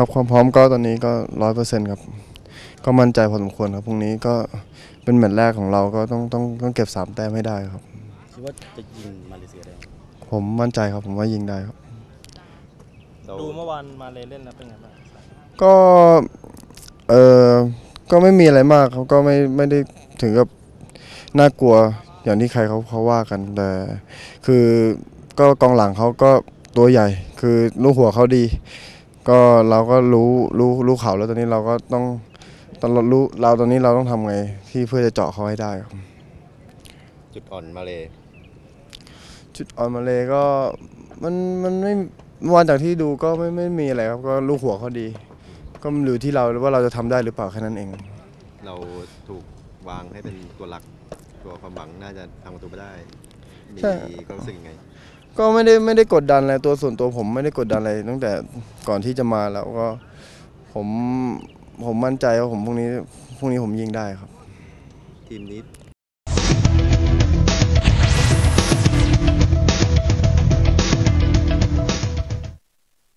ครับความพร้อมก็ตอนนี้ก็ร้อยเปอร์เซ็นต์ครับ ก็มั่นใจพอสมควรครับพรุ่งนี้ก็เป็นแมตช์แรกของเราก็ต้องต้องต้องเก็บสามแต้มให้ได้ครับ คิดว่าจะยิงมาเลเซียได้ไหมผมมั่นใจครับผมว่ายิงได้ครับ เราดูเมื่อวานมาเลยเล่นแล้วเป็นไงบ้างก็เออก็ไม่มีอะไรมากครับก็ไม่ไม่ได้ถึงกับน่ากลัวอย่างที่ใครเขาเขาว่ากันแต่คือก็กองหลังเขาก็ตัวใหญ่ คือลูกหัวเขาดี ก็เราก็รู้รู้รู้เขาแล้วตอนนี้เราก็ต้องตอนเรารู้เราตอนนี้เราต้องทำไงที่เพื่อจะเจาะเขาให้ได้ครับ จุดอ่อนมาเลยจุดอ่อนมาเลยก็มันมันไม่เมื่อวานจากที่ดูก็ไม่ไม่มีอะไรครับ ก็ลูกหัวเขาดี ก็อยู่ที่เราว่าเราจะทำได้หรือเปล่าแค่นั้นเอง เราถูกวางให้เป็นตัวหลัก ตัวความหวังน่าจะทำประตูไม่ได้ มีใช่ ก็รู้สึกยังไง ก็ไม่ได้ไม่ได้กดดันอะไรตัวส่วนตัวผมไม่ได้กดดันอะไรตั้งแต่ก่อนที่จะมาแล้วก็ผมผมมั่นใจว่าผมพรุ่งนี้พรุ่งนี้ผมยิงได้ครับ ทีมนี้